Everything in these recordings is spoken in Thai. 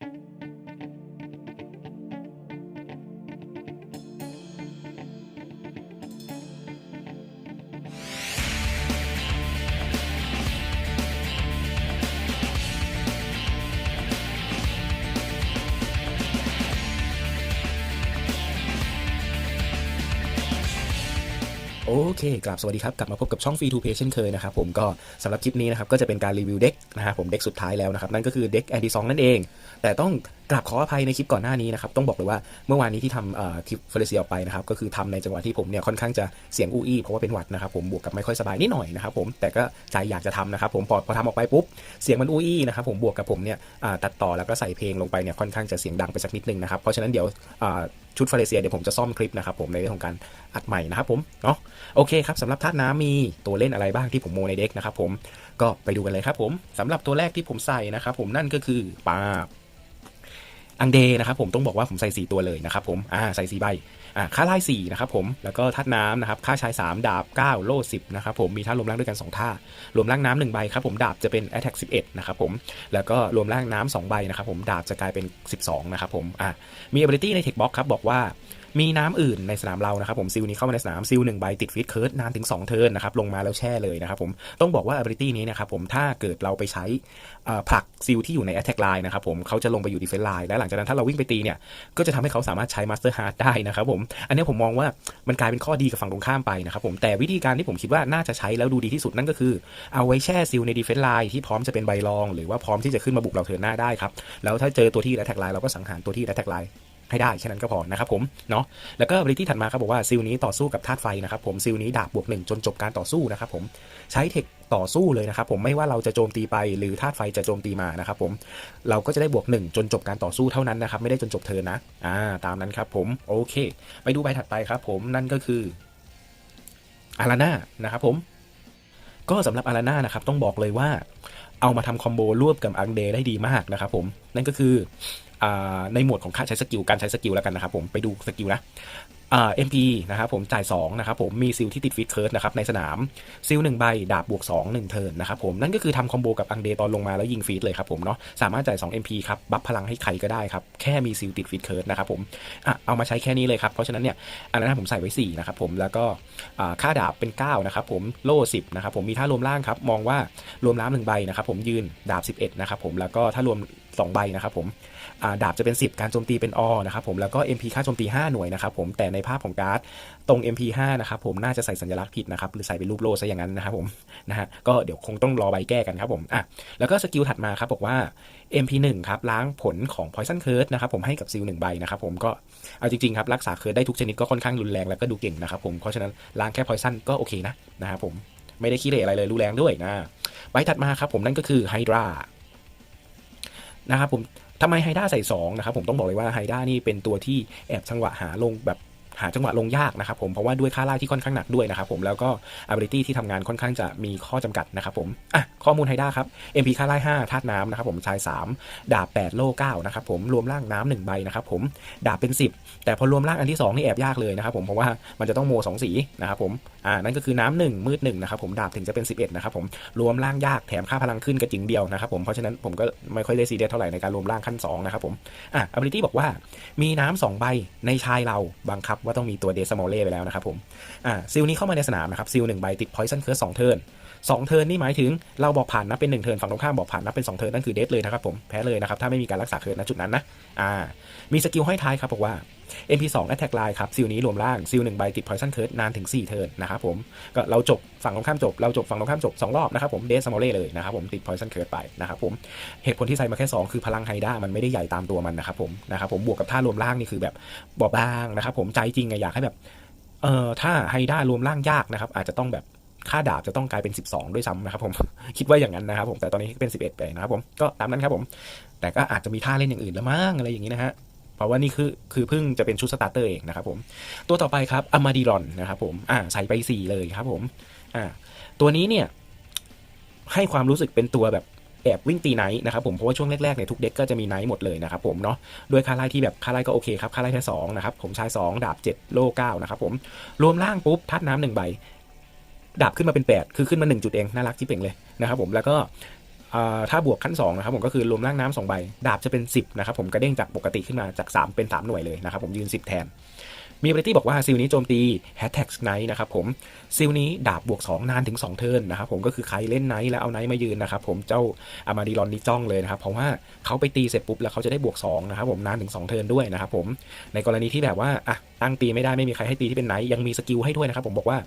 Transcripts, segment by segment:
โอเคกลับสวัสดีครับ กลับมาพบกับช่อง Free to Play เช่นเคยนะครับผมก็สำหรับคลิปนี้นะครับ ก็จะเป็นการรีวิวเด็กนะครับผมเด็กสุดท้ายแล้วนะครับ นั่นก็คือเด็กแอนดี้ซองนั่นเอง แต่ต้องกราบขออภัยในคลิปก่อนหน้านี้นะครับ ต้องบอกเลยว่าเมื่อวานนี้ที่ทำคลิปเฟรเซียออกไปนะครับ ก็คือทำในจังหวะที่ผมเนี่ยค่อนข้างจะเสียงอู้อี้เพราะว่าเป็นหวัดนะครับผมบวกกับไม่ค่อยสบายนิดหน่อยนะครับผมแต่ก็ใจอยากจะทำนะครับผมพอพอทำออกไปปุ๊บเสียงมันอู้อี้นะครับผมบวกกับผมเนี่ยตัดต่อแล้วก็ใส่เพลงลงไปเนี่ยค่อนข้างจะเสียงดังไปสักนิดนึงนะครับเพราะฉะนั้นเดี๋ยว ชุดเฟรเซียเดี๋ยวผมจะซ่อมคลิปนะครับผมในเรื่องของการอัดใหม่นะครับผมเนาะโอเคครับสำหรับธาตุน้ำมีตัวเล่นอะไรบ้างที่ผมโมในเด็กนะครับผมก็ไปดูกันเลยครับผมสำหรับตัวแรกที่ผมใส่นะครับผมนั่นก็คือปลาอังเดนะครับผมต้องบอกว่าผมใส่ 4 ตัวเลยนะครับผมอ่าใส่4ใบ ค่าไล่4นะครับผมแล้วก็ธาตุน้ำนะครับค่าชาย 3 ดาบ 9 โล่10นะครับผมมีท่ารวมร่างด้วยกัน 2 ท่ารวมร่างน้ำหนึ่งใบครับผมดาบจะเป็น attack 11นะครับผมแล้วก็รวมร่างน้ำสองใบนะครับผมดาบจะกลายเป็น 12นะครับผมอ่ามี ability ใน Tech box ครับบอกว่า มีน้ำอื่นในสนามเรานะครับผมซิลนี้เข้ามาในสนามซิลหนึ่งใบติดฟิตเคิร์ดนานถึง 2 เทิร์นนะครับลงมาแล้วแช่เลยนะครับผมต้องบอกว่า ability นี้นะครับผมถ้าเกิดเราไปใช้ผลักซิลที่อยู่ใน attack line นะครับผมเขาจะลงไปอยู่ defense line และหลังจากนั้นถ้าเราวิ่งไปตีเนี่ยก็จะทำให้เขาสามารถใช้ master heart ได้นะครับผมอันนี้ผมมองว่ามันกลายเป็นข้อดีกับฝั่งตรงข้ามไปนะครับผมแต่วิธีการที่ผมคิดว่าน่าจะใช้แล้วดูดีที่สุดนั่นก็คือ เอาไว้แช่ซิลใน defense line ที่พร้อมจะเป็นใบรอง หรือว่าพร้อมที่จะขึ้นมาบุกเราเทิร์นหน้าได้ครับแล้วถ้าเจอตัวที่ attack line เราก็สังหารตัวที่ attack line ให้ได้แค่นั้นก็พอนะครับผมเนาะแล้วก็บริที่ถัดมาครับบอกว่าซิลนี้ต่อสู้กับธาตุไฟนะครับผมซิลนี้ดาบบวกหนึ่งจนจบการต่อสู้นะครับผมใช้เทคต่อสู้เลยนะครับผมไม่ว่าเราจะโจมตีไปหรือธาตุไฟจะโจมตีมานะครับผมเราก็จะได้บวกหนึ่งจนจบการต่อสู้เท่านั้นนะครับไม่ได้จนจบเทิร์นะอ่าตามนั้นครับผมโอเค ไปดูใบถัดไปครับผมนั่นก็คืออาราน่านะครับผมก็สำหรับอาราน่านะครับต้องบอกเลยว่า เอามาทำคอมโบรวบกับอังเดได้ดีมากนะครับผมนั่นก็คือ ในหมวดของค่าใช้สกิลการใช้สกิลแล้วกันนะครับผมไปดูสกิลนะอ่า MP นะครับผมจ่าย2นะครับผมมีซิลที่ติดฟิตเคิร์ดนะครับในสนามซิล1ใบ ดาบบวก 2 1 เทิร์นนะครับผมนั่นก็คือทำคอมโบกับอังเดตอนลงมาแล้วยิงฟีดเลยครับผมเนาะสามารถจ่าย2 MP ครับ บัฟพลังให้ใครก็ได้ครับ แค่มีซิลติดฟิตเคิร์ดนะครับผมอะเอามาใช้แค่นี้เลยครับ เพราะฉะนั้นเนี่ย อันนั้นผมใส่ไว้ 4 นะครับผมแล้วก็ค่าดาบเป็น 9 นะครับผมโล่10 นะครับผมมีท่ารวมล่างครับมองว่ารวมล้ามหนึ่งใบนะครับผมยืนดาบ 11 นะครับผมแล้วก็ถ้ารวม 2 ใบนะครับผมาดาบจะเป็น 10 การโจมตีเป็นอนะครับผมแล้วก็ MP ค่าโจมตี 5 หน่วยนะครับผมแต่ในภาพของการ์ดตรง MP5 นะครับผมน่าจะใส่สัญลักษณ์ผิดนะครับหรือใส่เป็นรูปโลซะอย่างนั้นนะครับผมนะฮะก็เดี๋ยวคงต้องรอใบแก้กันครับผมอะแล้วก็สกิลถัดมาครับบอกว่า MP1 ครับล้างผลของ Poison Curse นะครับผมให้กับซิลหนึ่งใบนะครับผมก็เอาจริงๆครับรักษาเคิร์ดได้ทุกชนิดก็ค่อนข้างรุนแรงแล้วก็ดูเก่งนะครับผมเพราะฉะนั้นล้างแค่ Poison ก็โอเคนะนะครับผมไม่ได้ขี้เหร่อะไรเลยรุนแรงด้วยนะใบถัดมาครับผมนั่นก็คือ Hydra นะครับผมทำไมไฮด้าใส่2นะครับผมต้องบอกเลยว่าไฮด้านี่เป็นตัวที่แอบจังหวะหาลงแบบ หาจังหวะลงยากนะครับผมเพราะว่าด้วยค่าไล่ที่ค่อนข้างหนักด้วยนะครับผมแล้วก็ ability ที่ทำงานค่อนข้างจะมีข้อจำกัดนะครับผมอะข้อมูลไฮด้าครับ MP ค่าไล่5ธาตุน้ำนะครับผมชาย 3 ดาบ 8 โล่9นะครับผมรวมร่างน้ำหนึ่งใบนะครับผมดาบเป็น 10 แต่พอรวมร่างอันที่ 2 นี่แอบยากเลยนะครับผมเพราะว่ามันจะต้องโมสองสีนะครับผมอ่านั่นก็คือน้ำหนึ่งมืดหนึ่งนะครับผมดาบถึงจะเป็น 11นะครับผมรวมร่างยากแถมค่าพลังขึ้นกระจิงเดียวนะครับผมเพราะฉะนั้นผมก็ไม่ค่อยได้ซีเรียสเท่าไหร่ในการรวมร่างขั้น2นะครับผมอะ ability บอกว่ามีน้ำสองใบในชายเราบังคับว่าต้องมีตัวเดซมอลเล่ไปแล้วนะครับผมอ่าซิลนี้เข้ามาในสนามนะครับซิลหนึ่งใบติดพอยซันเคิร์สองเทิร์นสองเทิร์นนี่หมายถึงเราบอกผ่านนับเป็นหนึ่งเทิร์นฝั่งตรงข้ามบอกผ่านนับเป็นสองเทิร์นนั่นคือเดทเลยนะครับผมแพ้เลยนะครับถ้าไม่มีการรักษาเคิร์สณจุดนั้นนะอ่ามีสกิลห้อยท้ายครับบอกว่า MP2 Attack Line ครับซิลนี้รวมล่างซิลหนึ่งใบติด Poison Curse นานถึง 4 เทิร์นนะครับผมก็เราจบฝั่งตรงข้ามจบเราจบฝั่งตรงข้ามจบ 2 รอบนะครับผมเดสมอลเล่เลยนะครับผมติด Poison Curse ไปนะครับผมเหตุผลที่ใส่มาแค่ 2 คือพลังไฮด้ามันไม่ได้ใหญ่ตามตัวมันนะครับผมนะครับผมบวกกับท่ารวมล่างนี่คือแบบบอบบางนะครับผมใจจริงอะอยากให้แบบเอ่อถ้าไฮด้ารวมล่างยากนะครับอาจจะต้องแบบค่าดาบจะต้องกลายเป็น 12 ด้วยซ้ำนะครับผมคิดว่าอย่างนั้นนะครับผมแต่ตอนนี้เป็น 11 ไปนะครับผมก็ตามนั้นครับผม แต่ก็อาจจะมีท่าเล่นอย่างอื่นล้วมั้งอะไรอย่างนี้นะฮะ เพราะว่านี่คือคือเพิ่งจะเป็นชุดสตาร์เตอร์เองนะครับผม ตัวต่อไปครับอมาดิรอนนะครับผมอ่าใส่ไป4เลยครับผมอ่าตัวนี้เนี่ยให้ความรู้สึกเป็นตัวแบบแอบวิ่งตีไนท์นะครับผมเพราะว่าช่วงแรกๆเนี่ยทุกเด็กก็จะมีไนท์หมดเลยนะครับผมเนาะด้วยค่าไล่ที่แบบค่าไล่ก็โอเคครับค่าไล่แค่สองนะครับผมชาย 2 ดาบ 7 โล่9นะครับผมรวมล่างปุ๊บทัดน้ำหนึ่งใบดาบขึ้นมาเป็น 8 คือขึ้นมา 1 จุดเอง น่ารักที่เป่งเลยนะครับผมแล้วก็ ถ้าบวกขั้น2นะครับผมก็คือรวมร่างน้ำสองใบ ดาบจะเป็น 10นะครับผมกระเด้งจากปกติขึ้นมาจาก 3 เป็น 3 หน่วยเลยนะครับผมยืน 10 แทน มีบริตี้บอกว่าซิลนี้โจมตีแฮชแท็กไนท์นะครับผมซิลนี้ดาบบวก 2 นานถึง 2 เทิร์นนะครับผมก็คือใครเล่นไนท์แล้วเอาไนท์มายืนนะครับผมเจ้าอามาดิลอนนี่จ้องเลยนะครับเพราะว่าเขาไปตีเสร็จปุ๊บแล้วเขาจะได้บวก2นะครับผมนานถึง 2 เทิร์นด้วยนะครับผมในกรณีที่แบบว่าอะตั้งตีไม่ได้ไม่มีใครให้ตีที่เป็นไนท์ยังมีสกิลให้ด้วยนะครับผมบอกว่า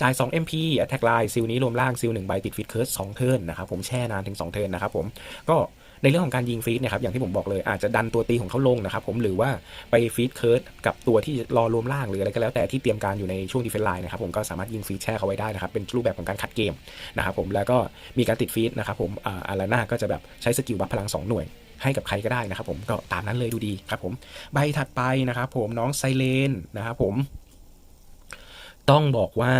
จ่าย2 MP Attack Line ซิลนี้รวมล่างซิล1ใบติดฟิตเคิร์ส2เทิร์นนะครับผมแช่นานถึง2เทิร์นนะครับผมก็ในเรื่องของการยิงฟีดนี่ยครับอย่างที่ผมบอกเลยอาจจะดันตัวตีของเขาลงนะครับผมหรือว่าไปฟีดเคิร์ดกับตัวที่รอรวมล่างหรืออะไรก็แล้วแต่ที่เตรียมการอยู่ในช่วงดีเฟนไลน์นะครับผมก็สามารถยิงฟีดแช่เขาไว้ได้นะครับเป็นรูปแบบของการคัดเกมนะครับผมแล้วก็มีการติดฟีดนะครับผมอาอาราน่าก็จะแบบใช้สกิลบัฟพลัง 2 หน่วยให้กับใครก็ได้นะครับผมก็ตามนั้นเลยดูดีครับผมใบถัดไปนะครับผมน้องไซเลนนะครับผมต้องบอกว่า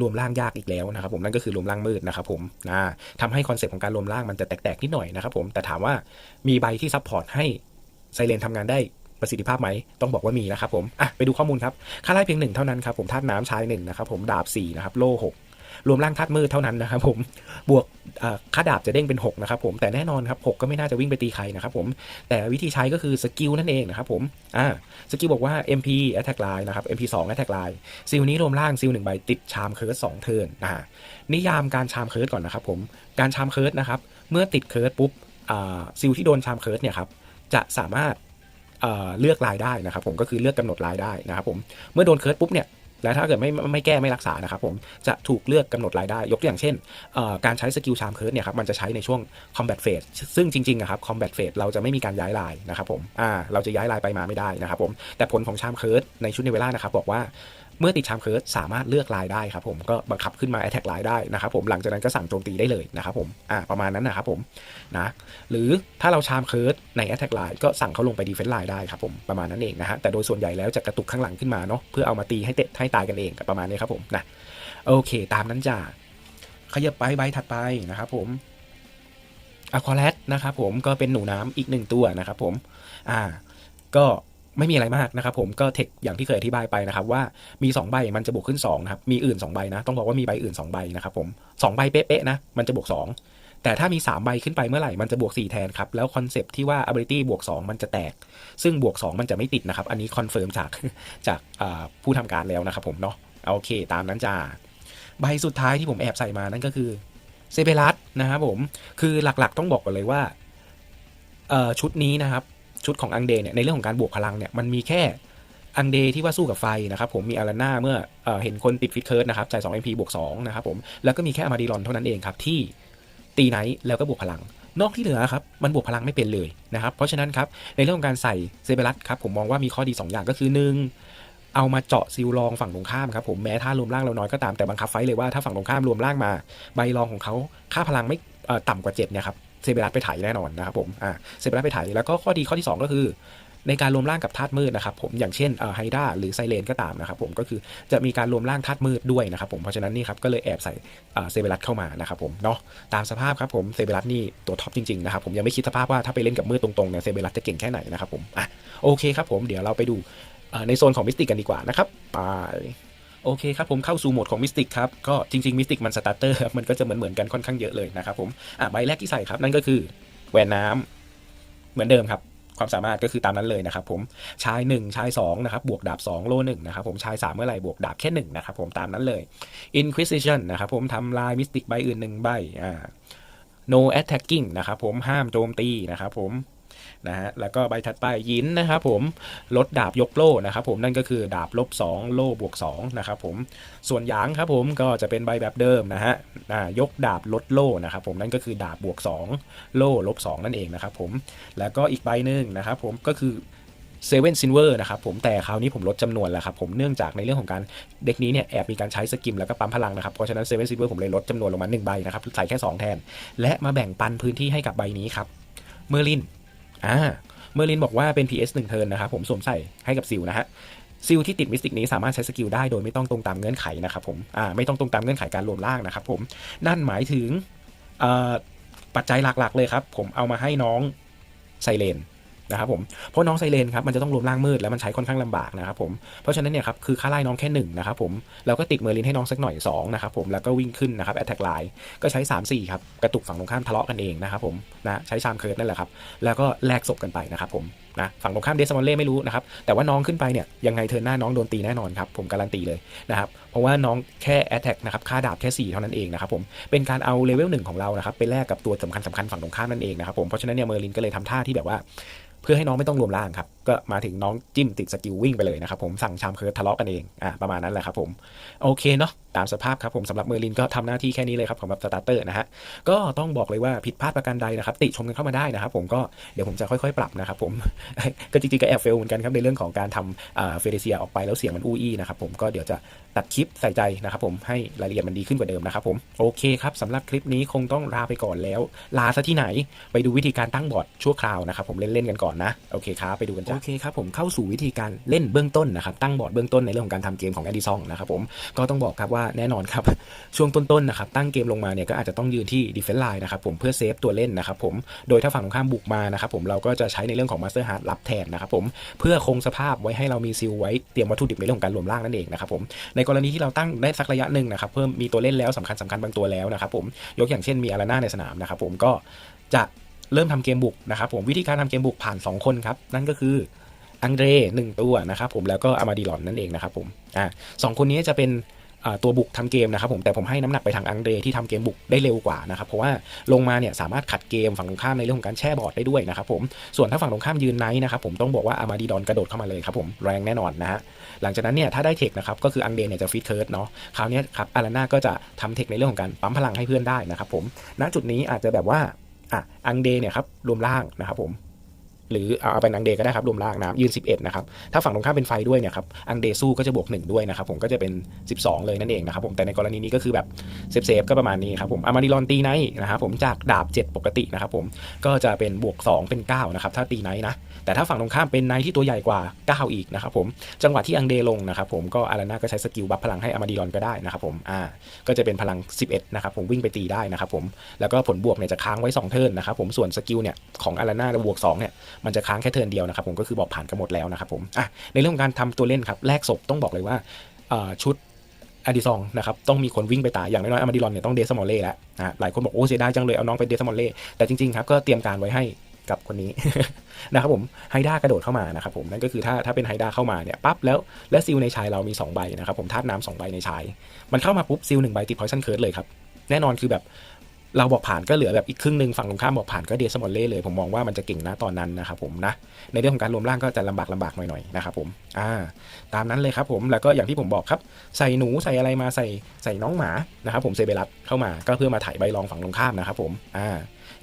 รวมร่างยากอีกแล้วนะครับผมนั่นก็คือรวมร่างมืดนะครับผมนะทำให้คอนเซปต์ของการรวมร่างมันจะแตกๆนิดหน่อยนะครับผมแต่ถามว่ามีใบที่ซัพพอร์ตให้ไซเลนทำงานได้ประสิทธิภาพไหมต้องบอกว่ามีนะครับผมอะไปดูข้อมูลครับค่าไล่เพียงหนึ่งเท่านั้นครับผมธาตุน้ำชายหนึ่งนะครับผมดาบ4นะครับโล่หก รวมร่างธาตุมืดเท่านั้นนะครับผมบวกค่าดาบจะเด้งเป็น 6 นะครับผมแต่แน่นอนครับ 6 ก็ไม่น่าจะวิ่งไปตีใครนะครับผมแต่วิธีใช้ก็คือสกิลนั่นเองนะครับผมอ่าสกิลบอกว่า MP Attack Line นะครับ MP 2 Attack Line ซิลนี้รวมร่างซิลหนึ่งใบติดชามเคิร์สสองเทิร์นอ่านิยามการชามเคิร์สก่อนนะครับผมการชามเคิร์สนะครับเมื่อติดเคิร์สปุ๊บอ่าซิลที่โดนชามเคิร์สเนี่ยครับจะสามารถเเลือกลายได้นะครับผมก็คือเลือกกำหนดลายได้นะครับผมเมื่อโดนเคิร์สปุ๊บเนี่ย และถ้าเกิดไม่ไม่แก้ไม่รักษานะครับผมจะถูกเลือกกำหนดรายได้ ยกตัวอย่างเช่น การใช้สกิลชามเคิร์ดเนี่ยครับมันจะใช้ในช่วงคอมแบทเฟสซึ่งจริงๆนะครับคอมแบทเฟสเราจะไม่มีการย้ายลายนะครับผมอ่าเราจะย้ายลายไปมาไม่ได้นะครับผมแต่ผลของชามเคิร์ดในชุดในเวลานะครับบอกว่า เมื่อติดชามเคิร์ดสามารถเลือกลายได้ครับผมก็บังคับขึ้นมา attack ลายได้นะครับผมหลังจากนั้นก็สั่งโจมตีได้เลยนะครับผมอ่าประมาณนั้นนะครับผมนะหรือถ้าเราชามเคิร์ดใน attack line ก็สั่งเขาลงไป defense line ได้ครับผมประมาณนั้นเองนะฮะแต่โดยส่วนใหญ่แล้วจะกระตุกข้างหลังขึ้นมาเนาะเพื่อเอามาตีให้เตะให้ตายกันเองประมาณนี้ครับผมนะโอเค ตามนั้นจ้าขยับไปใบถัดไปนะครับผมอะควาแรดนะครับผมก็เป็นหนูน้ำอีกหนึ่งตัวนะครับผมอ่าก็ ไม่มีอะไรมากนะครับผมก็เทคอย่างที่เคยอธิบายไปนะครับว่ามี 2 ใบมันจะบวกขึ้น2นะครับมีอื่น 2 ใบนะ ต้องบอกว่ามีใบอื่น 2 ใบนะครับผม2ใบเป๊ะๆนะมันจะบวก 2 แต่ถ้ามี 3 ใบขึ้นไปเมื่อไหร่มันจะบวก 4 แทนครับ แล้วคอนเซปที่ว่า ability บวก 2 มันจะแตก ซึ่งบวก 2 มันจะไม่ติดนะครับ อันนี้คอนเฟิร์มจากจากผู้ทำการแล้วนะครับผมเนาะโอเค ตามนั้นจ้าใบสุดท้ายที่ผมแอบใส่มานั่นก็คือเซเบรัสนะครับผมคือหลักๆต้องบอกก่อนเลยว่าชุดนี้นะครับ ชุดของอังเดเนี่ยในเรื่องของการบวกพลังเนี่ยมันมีแค่อังเดที่ว่าสู้กับไฟนะครับผมมีอาราน่าเมื่อเออเห็นคนติดฟิตเคิร์ดนะครับจ่าย2 MP บวก2นะครับผมแล้วก็มีแค่อามาดิลอนเท่านั้นเองครับที่ตีไนท์แล้วก็บวกพลัง นอกที่เหลือครับมันบวกพลังไม่เป็นเลยนะครับเพราะฉะนั้นครับในเรื่องของการใส่เซเบรัสครับผมมองว่ามีข้อดี 2 อย่างก็คือ 1 เอามาเจาะซิลรองฝั่งตรงข้ามครับผมแม้ถ้ารวมร่างเราน้อยก็ตามแต่บังคับไฟเลยว่าถ้าฝั่งตรงข้ามรวมร่างมา ใบรองของเขาค่าพลังไม่ต่ำกว่า7เนี่ยครับ เซเบรัสไปไถ่ายแน่นอนนะครับผมอ่าเซเบรัสไปไถ่ายแล้วก็ข้อดีข้อที่ 2 ก็คือ ในการรวมร่างกับธาตุมืดนะครับผมอย่างเช่นไฮด้าหรือไซเลนก็ตามนะครับผมก็คือจะมีการรวมร่างธาตุมืดด้วยนะครับผมเพราะฉะนั้นนี่ครับก็เลยแอบใส่เซเบรัสเข้ามานะครับผมเนาะตามสภาพครับผมเซเบรัสนี่ตัวท็อปจริงๆนะครับผมยังไม่คิดสภาพว่าถ้าไปเล่นกับมืดตรงๆเนี่ยเซเบรัสจะเก่งแค่ไหนนะครับผมอะโอเคครับผมเดี๋ยวเราไปดูในโซนของมิสติกกันดีกว่านะครับไป โอเคครับผมเข้าสู่โหมดของมิสติกครับก็จริงๆมิสติกมันสตาร์เตอร์ครับมันก็จะเหมือนเหมือนกันค่อนข้างเยอะเลยนะครับผมอะใบแรกที่ใส่ครับนั่นก็คือแหวนน้ำเหมือนเดิมครับความสามารถก็คือตามนั้นเลยนะครับผมชาย 1 ชาย2นะครับบวกดาบ 2 โล1นะครับผมชาย 3 เมื่อไหร่บวกดาบแค่ 1 นะครับผมตามนั้นเลย Inquisition นะครับผมทำลายมิสติกใบอื่น1ใบอ่า no attacking นะครับผมห้ามโจมตีนะครับผม นะฮะแล้วก็ใบถัดไปยินนะครับผมลดดาบยกโล่นะครับผมนั่นก็คือดาบลบ 2 โล่บวก2นะครับผมส่วนหยางครับผมก็จะเป็นใบแบบเดิมนะฮะยกดาบลดโล่นะครับผมนั่นก็คือดาบบวก 2 โล่ลบ 2 นั่นเองนะครับผมแล้วก็อีกใบหนึ่งนะครับผมก็คือเซเว่นซินเวอร์นะครับผมแต่คราวนี้ผมลดจำนวนแล้วครับผมเนื่องจากในเรื่องของการเด็กนี้เนี่ยแอบมีการใช้สกิมแล้วก็ปั๊มพลังนะครับเพราะฉะนั้นเซเว่นซินเวอร์ผมเลยลดจำนวนลงมา1ใบนะครับใส่แค่ 2 แทน และมาแบ่งปันพื้นที่ให้กับใบนี้ครับเมอร์ลิน อ่าเมอร์ลินบอกว่าเป็น PS 1เทิร์นนะครับผมสวมใส่ให้กับซิลนะฮะซิลที่ติดมิสติกนี้สามารถใช้สกิลได้โดยไม่ต้องตรงตามเงื่อนไขนะครับผมอ่าไม่ต้องตรงตามเงื่อนไขการรวมร่างนะครับผมนั่นหมายถึงปัจจัยหลักๆเลยครับ ผมเอามาให้น้องไซเลน นะครับผมเพราะน้องไซเลนครับมันจะต้องรวมร่างมืดแล้วมันใช้ค่อนข้างลำบากนะครับผมเพราะฉะนั้นเนี่ยครับคือค่าไล่น้องแค่หนึ่งนะครับผมเราก็ติดเมอร์ลินให้น้องสักหน่อย2นะครับผมแล้วก็วิ่งขึ้นนะครับแอตแทกไลน์ก็ใช้ 3 4ครับกระตุกฝั่งตรงข้ามทะเลาะกันเองนะครับผมนะใช้ชามเคิร์ดนั่นแหละครับแล้วก็แลกศพกันไปนะครับผมนะฝั่งตรงข้ามเดซมอนเล่ไม่รู้นะครับแต่ว่าน้องขึ้นไปเนี่ยยังไงเธอหน้าน้องโดนตีแน่นอนครับผมการันตีเลยนะครับเพราะว่าน้องแค่แอตแทกนะครับค่าดาบแค่4เท่านั้นเองนะครับผมเป็นการเอาเลเวลหนึ่งของเรานะครับไปแลกกับตัวสำคัญสำคัญฝั่งตรงข้ามนั่นเองนะครับผมเพราะฉะนั้นเนี่ยเมอร์ลินก็เลยทำท่าที่แบบว่า เพื่อให้น้องไม่ต้องรวมร่างครับ ก็มาถึงน้องจิ้มติดสกิลวิ่งไปเลยนะครับผมสั่งชามเคิร์ทะเลาะกันเองอะประมาณนั้นแหละครับผมโอเคเนาะตามสภาพครับผมสำหรับเมอร์ลินก็ทำหน้าที่แค่นี้เลยครับสำหรับสตาร์เตอร์นะฮะก็ต้องบอกเลยว่าผิดพลาดประการใดนะครับติชมกันเข้ามาได้นะครับผมก็เดี๋ยวผมจะค่อยๆ ปรับนะครับผมก็จริงๆก็แอบเฟลเหมือนกันครับในเรื่องของการทำเฟเดเซียออกไปแล้วเสียงมันอู้อี้นะครับผมก็เดี๋ยวจะตัดคลิปใส่ใจนะครับผมให้รายละเอียดมันดีขึ้นกว่าเดิมนะครับผมโอเคครับสำหรับคลิปนี้คงต้องลาไปก่อนแล้ว ลาซะที่ไหน ไปดูวิธีการตั้งบอร์ดชั่วคราวนะครับผมเล่นๆกันก่อนนะโอเคครับไปดูกันจ้ะเคครับผมเข้าสู่วิธีการเล่นเบื้องต้นนะครับตั้งบอร์ดเบื้องต้นในเรื่องของการทำเกมของแอดิซองนะครับผมก็ต้องบอกครับว่าแน่นอนครับช่วงต้นๆนะครับตั้งเกมลงมาเนี่ยก็อาจจะต้องยืนที่ defense line นะครับผมเพื่อเซฟตัวเล่นนะครับผมโดยถ้าฝั่งตรงข้ามบุกมานะครับผมเราก็จะใช้ในเรื่องของ Master Heart รับแทนนะครับผมเพื่อคงสภาพไว้ให้เรามีซิลไว้เตรียมวัตถุดิบในเรื่องของการรวมร่างนั่นเองนะครับผมในกรณีที่เราตั้งได้สักระยะหนึ่งนะครับเพิ่มมีตัวเล่นแล้วสำคัญสำคัญบางตัวแล้วนะครับผมยกอย่างเช่นมีอาราน่าในสนามนะครับผมก็จะ เริ่มทำเกมบุกนะครับผมวิธีการทำเกมบุกผ่าน 2 คนครับ นั่นก็คืออังเดรหนึ่งตัวนะครับผมแล้วก็อามาดิลอนนั่นเองนะครับผมอ่าสองคนนี้จะเป็นตัวบุกทำเกมนะครับผมแต่ผมให้น้ำหนักไปทางอังเดรที่ทำเกมบุกได้เร็วกว่านะครับเพราะว่าลงมาเนี่ยสามารถขัดเกมฝั่งตรงข้ามในเรื่องของการแช่บอร์ดได้ด้วยนะครับผมส่วนถ้าฝั่งตรงข้ามยืนไนท์นะครับผมต้องบอกว่าอามาดิดอนกระโดดเข้ามาเลยครับผมแรงแน่นอนนะฮะหลังจากนั้นเนี่ยถ้าได้เทคนะครับก็คืออังเดรเนี่ยจะฟิตเคิร์ดเนาะคราวนี้ครับอาราน่าก็จะทำเทคในเรื่องของการปั๊มพลังให้เพื่อนได้นะครับผมณจุดนี้อาจจะแบบว่า อะอังเดเนี่ยครับรวมล่างนะครับผม หรือเอาเป็นอังเดก็ได้ครับรวมร่างนะครับยืน 11 นะครับ ถ้าฝั่งตรงข้ามเป็นไฟด้วยเนี่ยครับอังเดสู้ก็จะบวก 1 ด้วยนะครับผมก็จะเป็น 12 เลยนั่นเองนะครับผมแต่ในกรณีนี้ก็คือแบบเซฟเซฟๆก็ประมาณนี้ครับผมอามาดิลอนตีไนนะครับผมจากดาบ 7 ปกตินะครับผมก็จะเป็นบวก 2 เป็น 9 นะครับถ้าตีไนนะแต่ถ้าฝั่งตรงข้ามเป็นไนที่ตัวใหญ่กว่า 9 อีกนะครับผมจังหวะที่อังเดลงนะครับผมก็อาราน่าก็ใช้สกิลบัฟพลังให้อามาดิลอนก็ได้นะครับผมอ่าก็จะเป็นพลัง 11 นะครับผมวิ่งไปตีได้นะครับผมแล้วก็ผลบวกเนี่ยจะค้างไว้ 2 เทิร์นนะครับผมส่วนสกิลเนี่ยของอาราน่าบวก2เนี่ยมันจะค้างแค่เทิร์นเดียวนะครับผมก็คือบอกผ่านกันหมดแล้วนะครับผมอะในเรื่องของการทำตัวเล่นครับแลกศพต้องบอกเลยว่าชุดอดิซองนะครับต้องมีคนวิ่งไปตายอย่างน้อยๆอมาดิลอนเนี่ยต้องเดซมอลเล่แล้วนะฮะหลายคนบอกโอ้เสียดายจังเลยเอาน้องไปเดซมอลเล่แต่จริงๆครับก็เตรียมการไว้ให้กับคนนี้นะครับผมไฮด้ากระโดดเข้ามานะครับผมนั่นก็คือถ้าถ้าเป็นไฮด้าเข้ามาเนี่ยปั๊บแล้วและซิลในชายเรามี 2 ใบนะครับผมธาตุน้ำสองใบในชาย มันเข้ามาปุ๊บซิลหนึ่งใบติดพอยซันเคิร์ดเลยครับแน่นอนคือแบบ เราบอกผ่านก็เหลือแบบอีกครึ่งหนึ่งฝั่งตรงข้ามบอกผ่านก็เดซมอลเล่เลย ผมมองว่ามันจะเก่งนะตอนนั้นนะครับผมนะในเรื่องของการรวมร่างก็จะลำบากลำบากหน่อยๆนะครับผมอ่าตามนั้นเลยครับผมแล้วก็อย่างที่ผมบอกครับใส่หนูใส่อะไรมาใส่ใส่น้องหมานะครับผมเซเบรัสเข้ามาก็เพื่อมาถ่ายใบรองฝั่งตรงข้ามนะครับผมอ่า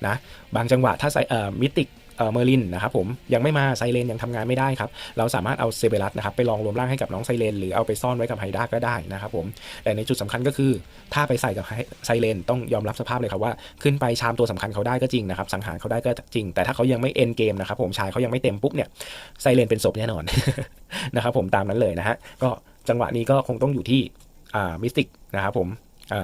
นะบางจังหวะถ้าใส่เอ่อมิติก เอ่อเมอร์ลินนะครับผมยังไม่มาไซเลนยังทำงานไม่ได้ครับ เราสามารถเอาเซเบรัสนะครับไปลองรวมร่างให้กับน้องไซเลนหรือเอาไปซ่อนไว้กับไฮด้าก็ได้นะครับผมแต่ในจุดสำคัญก็คือ ถ้าไปใส่กับไซเลนต้องยอมรับสภาพเลยครับว่าขึ้นไปชามตัวสำคัญเขาได้ก็จริงนะครับสังหารเขาได้ก็จริง แต่ถ้าเขายังไม่เอ็นเกมนะครับผมชายเขายังไม่เต็มปุ๊บเนี่ยไซเลนเป็นศพแน่นอนนะครับผมตามนั้นเลยนะฮะก็จังหวะนี้ก็คงต้องอยู่ที่อ่ามิสติกนะครับผม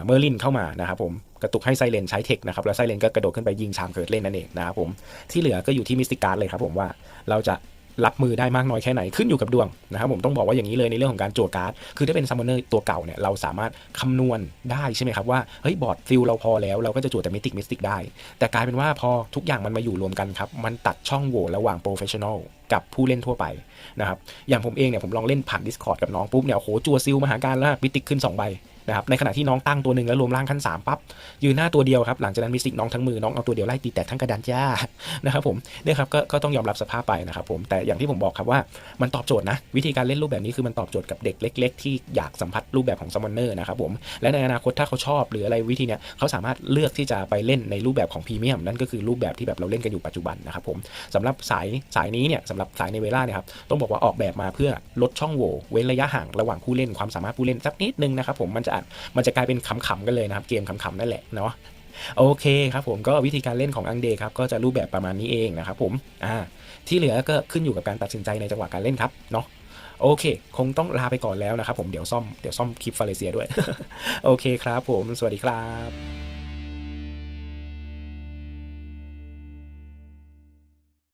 เมอร์ลินเข้ามานะครับผมกระตุกให้ไซเลนใช้เทคนะครับแล้วไซเลนก็กระโดดขึ้นไปยิงชามเกิดเล่นนั่นเองนะครับผมที่เหลือก็อยู่ที่มิสติกการ์ดเลยครับผมว่าเราจะรับมือได้มากน้อยแค่ไหนขึ้นอยู่กับดวงนะครับผมต้องบอกว่าอย่างนี้เลยในเรื่องของการจั่วการ์ดคือถ้าเป็นซัมมอนเนอร์ตัวเก่าเนี่ยเราสามารถคำนวณได้ใช่ไหมครับว่าเฮ้ยบอร์ดฟิลเราพอแล้วเราก็จะจั่วแต่มิติกมิสติกได้ แต่กลายเป็นว่าพอทุกอย่างมันมาอยู่รวมกันครับ มันตัดช่องโหว่ระหว่างโปรเฟชชั่นอลกับผู้เล่นทั่วไปนะครับอย่างผมเองเนี่ยผมลองเล่นผ่าน Discord กับน้องปุ๊บเนี่ยโหจัวซิลมหาการแล้วมิติกขึ้น2ใบ นะครับในขณะที่น้องตั้งตัวหนึ่งแล้วรวมร่างขั้น3ปั๊บยืนหน้าตัวเดียวครับหลังจากนั้นมิสิกน้องทั้งมือน้องเอาตัวเดียวไล่ตีแตกทั้งกระดานจ้านะครับผมเนี่ยครับก็ก็ต้องยอมรับสภาพไปนะครับผมแต่อย่างที่ผมบอกครับว่ามันตอบโจทย์นะวิธีการเล่นรูปแบบนี้คือมันตอบโจทย์กับเด็กเล็ก ๆ ที่อยากสัมผัสรูปแบบของซัมมอนเนอร์นะครับผมและในอนาคตถ้าเขาชอบหรืออะไรวิธีเนี้ยเขาสามารถเลือกที่จะไปเล่นในรูปแบบของพรีเมียมนั่นก็คือรูปแบบที่แบบเราเล่นกันอยู่ปัจจุบันนะครับผมสำหรับสายสายนี้เนี่ยสำหรับสายในเวลาเนี่ยครับต้องบอกว่าออกแบบมาเพื่อลดช่องโหว่เว้นระยะห่างระหว่างผู้เล่นความสามารถผู้เล่นสักนิดนึงนะครับผมมันจะอาจมันจะกลายเป็นขำๆกันเลยนะครับ เกมขำๆนั่นแหละเนาะโอเคครับผมก็วิธีการเล่นของอังเดครับก็จะรูปแบบประมาณนี้เองนะครับผมอ่าที่เหลือก็ขึ้นอยู่กับการตัดสินใจในจังหวะการเล่นครับเนาะโอเค คงต้องลาไปก่อนแล้วนะครับผมเดี๋ยวซ่อมเดี๋ยวซ่อมคลิปฟาเลเซียด้วย โอเคครับผม สวัสดีครับ